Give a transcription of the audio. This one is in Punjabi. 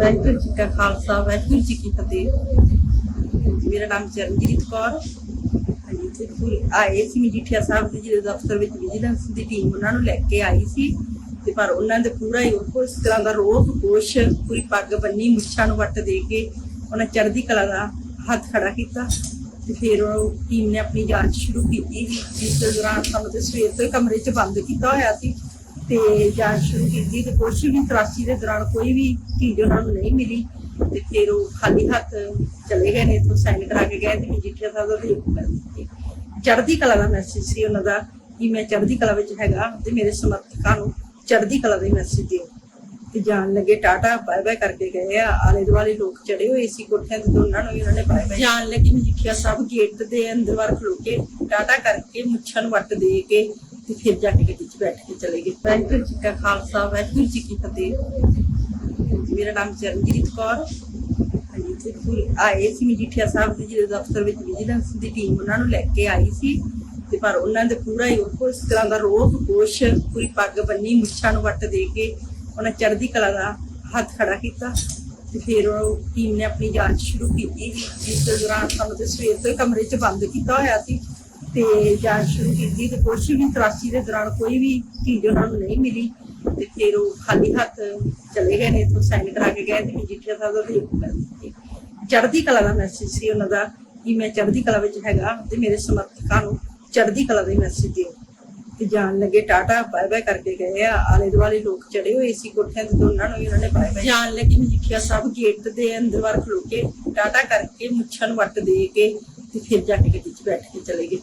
ਵਾਹਿਗੁਰੂ ਜੀ ਕਾ ਖਾਲਸਾ, ਵਾਹਿਗੁਰੂ ਜੀ ਕੀ ਫਤਿਹ। ਮੇਰਾ ਨਾਮ ਚਰਨਜੀਤ ਕੌਰ। ਹਾਂਜੀ ਤੇ ਆਏ ਸੀ ਮਜੀਠੀਆ ਸਾਹਿਬ ਦੇ ਜਿਹੜੇ ਦਫ਼ਤਰ ਵਿੱਚ, ਵਿਜੀਲੈਂਸ ਦੀ ਟੀਮ ਉਹਨਾਂ ਨੂੰ ਲੈ ਕੇ ਆਈ ਸੀ। ਤੇ ਪਰ ਉਹਨਾਂ ਦੇ ਪੂਰਾ ਹੀ ਉਹ ਇਸ ਤਰ੍ਹਾਂ ਦਾ ਰੋਹ ਕੋਸ਼ ਪੂਰੀ ਪੱਗ ਬੰਨੀ, ਮੁੱਛਾਂ ਨੂੰ ਵੱਟ ਦੇ ਕੇ ਉਹਨਾਂ ਚੜ੍ਹਦੀ ਕਲਾ ਦਾ ਹੱਥ ਖੜਾ ਕੀਤਾ। ਤੇ ਫਿਰ ਉਹ ਟੀਮ ਨੇ ਆਪਣੀ ਜਾਂਚ ਸ਼ੁਰੂ ਕੀਤੀ, ਜਿਸ ਦੌਰਾਨ ਸਾਨੂੰ ਤੇ ਸਵੇਰ ਤੋਂ ਹੀ ਕਮਰੇ 'ਚ ਬੰਦ ਕੀਤਾ ਹੋਇਆ ਸੀ। ਤੇ ਜਾਂਚ ਸ਼ੁਰੂ ਕੀਤੀ ਤੇ ਕੁਛ ਵੀ ਤਰਾਸ਼ੀ ਦੇ ਦੌਰਾਨ ਕੋਈ ਵੀ ਚੀਜ਼ ਉਹਨਾਂ ਨੂੰ ਨਹੀਂ ਮਿਲੀ ਤੇ ਫਿਰ ਉਹ ਖਾਲੀ ਹੱਥ ਚਲੇ ਗਏ ਨੇ ਤੋਂ ਸਾਈਨ ਕਰਾ ਕੇ ਗਏ ਤੇ ਮਜੀਠੀਆ ਸਾਹਿਬ ਦਾ ਦੇਖ ਕਰ ਦਿੱਤੇ ਚੜ੍ਹਦੀ ਕਲਾ ਦਾ ਮੈਸੇਜ ਸੀ ਉਹਨਾਂ ਦਾ ਕਿ ਮੈਂ ਚੜ੍ਹਦੀ ਕਲਾ ਵਿੱਚ ਹੈਗਾ ਤੇ ਮੇਰੇ ਸਮਰਥਕਾਂ ਨੂੰ ਚੜ੍ਹਦੀ ਕਲਾ ਦਾ ਮੈਸੇਜ ਦਿਓ। ਤੇ ਜਾਣ ਲੱਗੇ ਟਾਟਾ ਬਾਏ ਬਾਏ ਕਰਕੇ ਗਏ ਆ, ਆਲੇ ਦੁਆਲੇ ਲੋਕ ਚੜੇ ਹੋਏ ਸੀ ਕੋਠਿਆਂ ਤੇ ਦੋਨਾਂ ਨੂੰ ਵੀ ਉਹਨਾਂ ਨੇ ਬਾਏ ਬਾਏ ਜਾਣ ਲੱਗੇ ਮਜੀਠੀਆ ਸਾਹਿਬ ਗੇਟ ਦੇ ਅੰਦਰ ਵਾਰ ਖਲੋ ਕੇ ਟਾਟਾ ਕਰਕੇ ਮੁੱਛਾਂ ਨੂੰ ਵੱਟ ਦੇ ਕੇ ਤੇ ਫਿਰ ਜਾ ਕੇ ਗੱਡੀ 'ਚ ਬੈਠ ਕੇ ਚਲੇ ਗਏ। ਵਾਹਿਗੁਰੂ ਜੀ ਕਾ ਖਾਲਸਾ, ਵਾਹਿਗੁਰੂ ਜੀ ਕੀ ਫਤਿਹ। ਮੇਰਾ ਨਾਮ ਚਰਨਜੀਤ ਕੌਰ। ਹਾਂਜੀ, ਤੇ ਪੂਰੀ ਆਏ ਸੀ ਮਜੀਠੀਆ ਸਾਹਿਬ ਦੇ ਜਿਹੜੇ ਦਫ਼ਤਰ ਵਿੱਚ ਵਿਜੀਲੈਂਸ ਦੀ ਟੀਮ ਉਹਨਾਂ ਨੂੰ ਲੈ ਕੇ ਆਈ ਸੀ। ਤੇ ਪਰ ਉਹਨਾਂ ਦੇ ਪੂਰਾ ਹੀ ਉਹ ਇਸ ਤਰ੍ਹਾਂ ਦਾ ਰੋਹ ਕੋਸ਼ ਪੂਰੀ ਪੱਗ ਬੰਨੀ, ਮੁੱਛਾਂ ਨੂੰ ਵੱਟ ਦੇ ਕੇ ਉਹਨਾਂ ਚੜ੍ਹਦੀ ਕਲਾ ਦਾ ਹੱਥ ਖੜਾ ਕੀਤਾ। ਤੇ ਫਿਰ ਉਹ ਟੀਮ ਨੇ ਆਪਣੀ ਜਾਂਚ ਸ਼ੁਰੂ ਕੀਤੀ। ਜਿਸ ਦੌਰਾਨ ਸਾਨੂੰ ਤੇ ਸਵੇਰ ਤੋਂ ਕਮਰੇ 'ਚ ਬੰਦ ਕੀਤਾ ਹੋਇਆ ਸੀ। ਤੇ ਜਾਂਚ ਸ਼ੁਰੂ ਕੀਤੀ ਤੇ ਕੁਛ ਵੀ ਤਰਾਸ਼ੀ ਦੇ ਦੌਰਾਨ ਕੋਈ ਵੀ ਚੀਜ਼ ਉਹਨਾਂ ਨੂੰ ਨਹੀਂ ਮਿਲੀ ਤੇ ਫਿਰ ਉਹ ਖਾਲੀ ਹੱਥ ਚਲੇ ਗਏ ਨੇ ਤੋਂ ਸਾਈਨ ਕਰਾ ਕੇ ਗਏ ਤੇ ਮਜੀਠੀਆ ਸਾਹਿਬ ਦਾ ਦੇਖ ਕਰ ਦਿੱਤੇ ਚੜ੍ਹਦੀ ਕਲਾ ਦਾ ਮੈਸੇਜ ਸੀ ਉਹਨਾਂ ਦਾ ਕਿ ਮੈਂ ਚੜ੍ਹਦੀ ਕਲਾ ਵਿੱਚ ਹੈਗਾ ਤੇ ਮੇਰੇ ਸਮਰਥਕਾਂ ਨੂੰ ਚੜ੍ਹਦੀ ਕਲਾ ਦਾ ਮੈਸੇਜ ਦਿਓ। ਤੇ ਜਾਣ ਲੱਗੇ ਟਾਟਾ ਬਾਏ ਬਾਏ ਕਰਕੇ ਗਏ ਆ, ਆਲੇ ਦੁਆਲੇ ਲੋਕ ਚੜੇ ਹੋਏ ਸੀ ਕੋਠਿਆਂ ਤੇ ਦੋਨਾਂ ਨੂੰ ਵੀ ਉਹਨਾਂ ਨੇ ਬਾਏ ਬਾਏ। ਜਾਣ ਲੱਗੇ ਮਜੀਠੀਆ ਸਾਹਿਬ ਗੇਟ ਦੇ ਅੰਦਰ ਵਾਰ ਖਲੋ ਕੇ ਟਾਟਾ ਕਰਕੇ ਮੁੱਛਾਂ ਨੂੰ ਵੱਟ ਦੇ ਕੇ ਤੇ ਫਿਰ ਜਾ ਕੇ ਗੱਡੀ 'ਚ ਬੈਠ ਕੇ ਚਲੇ ਗਏ।